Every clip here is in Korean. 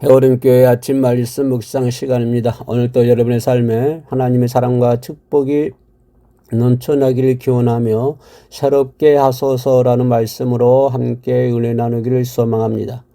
해오름교회 아침 말씀 묵상 시간입니다. 오늘도 여러분의 삶에 하나님의 사랑과 축복이 넘쳐나기를 기원하며 새롭게 하소서라는 말씀으로 함께 은혜 나누기를 소망합니다.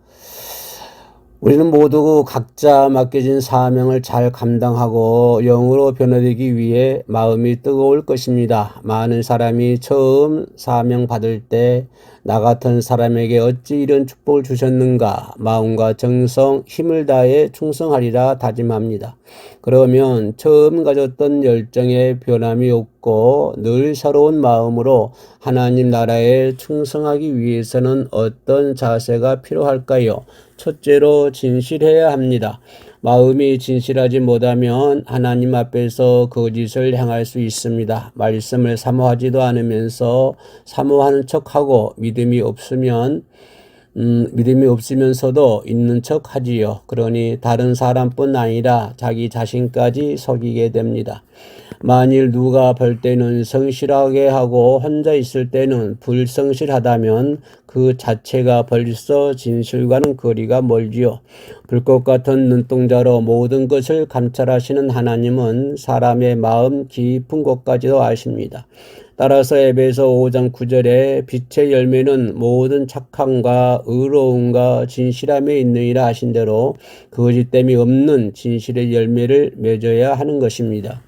우리는 모두 각자 맡겨진 사명을 잘 감당하고 영으로 변화되기 위해 마음이 뜨거울 것입니다. 많은 사람이 처음 사명 받을 때 나 같은 사람에게 어찌 이런 축복을 주셨는가 마음과 정성, 힘을 다해 충성하리라 다짐합니다. 그러면 처음 가졌던 열정에 변함이 없고 늘 새로운 마음으로 하나님 나라에 충성하기 위해서는 어떤 자세가 필요할까요? 첫째로 진실해야 합니다. 마음이 진실하지 못하면 하나님 앞에서 거짓을 행할 수 있습니다. 말씀을 사모하지도 않으면서 사모하는 척하고 믿음이 없으면 음, 믿음이 없으면서도 있는 척 하지요. 그러니 다른 사람뿐 아니라 자기 자신까지 속이게 됩니다. 만일 누가 볼 때는 성실하게 하고 혼자 있을 때는 불성실하다면 그 자체가 벌써 진실과는 거리가 멀지요. 불꽃 같은 눈동자로 모든 것을 감찰하시는 하나님은 사람의 마음 깊은 곳까지도 아십니다. 따라서 에베소 5장 9절에 빛의 열매는 모든 착함과 의로움과 진실함에 있느니라 하신 대로 거짓됨이 없는 진실의 열매를 맺어야 하는 것입니다.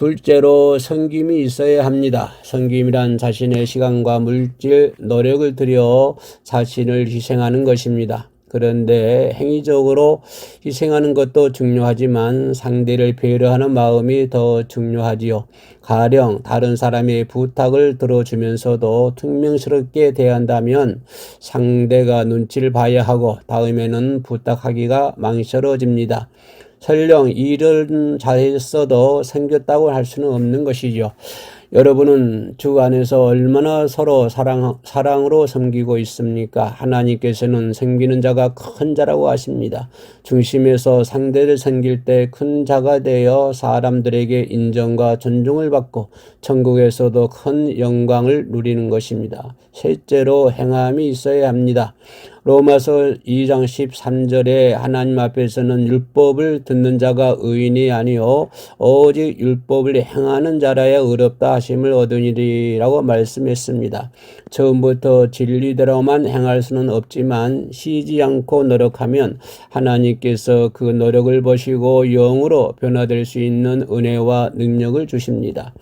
둘째로 성김이 있어야 합니다. 성김이란 자신의 시간과 물질, 노력을 들여 자신을 희생하는 것입니다. 그런데 행위적으로 희생하는 것도 중요하지만 상대를 배려하는 마음이 더 중요하지요. 가령 다른 사람의 부탁을 들어주면서도 퉁명스럽게 대한다면 상대가 눈치를 봐야 하고 다음에는 부탁하기가 망설여집니다. 설령 일은 잘했어도 생겼다고 할 수는 없는 것이죠. 여러분은 주 안에서 얼마나 서로 사랑, 사랑으로 섬기고 있습니까? 하나님께서는 섬기는 자가 큰 자라고 하십니다. 중심에서 상대를 섬길 때 큰 자가 되어 사람들에게 인정과 존중을 받고 천국에서도 큰 영광을 누리는 것입니다. 셋째로 행함이 있어야 합니다. 로마서 2장 13절에 하나님 앞에서는 율법을 듣는 자가 의인이 아니요 오직 율법을 행하는 자라야 의롭다 하심을 얻으니라고 말씀했습니다. 처음부터 진리대로만 행할 수는 없지만 쉬지 않고 노력하면 하나님께서 그 노력을 보시고 영으로 변화될 수 있는 은혜와 능력을 주십니다.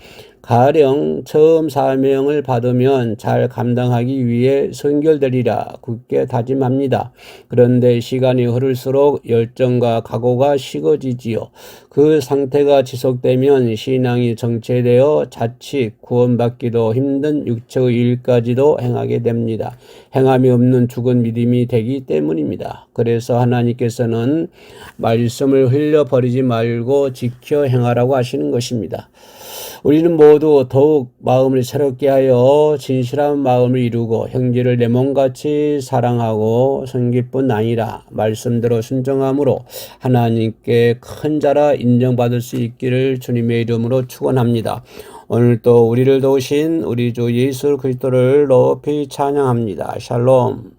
가령 처음 사명을 받으면 잘 감당하기 위해 선결되리라 굳게 다짐합니다. 그런데 시간이 흐를수록 열정과 각오가 식어지지요. 그 상태가 지속되면 신앙이 정체되어 자칫 구원받기도 힘든 육체의 일까지도 행하게 됩니다. 행함이 없는 죽은 믿음이 되기 때문입니다. 그래서 하나님께서는 말씀을 흘려버리지 말고 지켜 행하라고 하시는 것입니다. 우리는 모두 더욱 마음을 새롭게 하여 진실한 마음을 이루고 형제를 내 몸같이 사랑하고 성기뿐 아니라 말씀대로 순종함으로 하나님께 큰 자라 인정받을 수 있기를 주님의 이름으로 축원합니다. 오늘 또 우리를 도우신 우리 주 예수 그리스도를 높이 찬양합니다. 샬롬.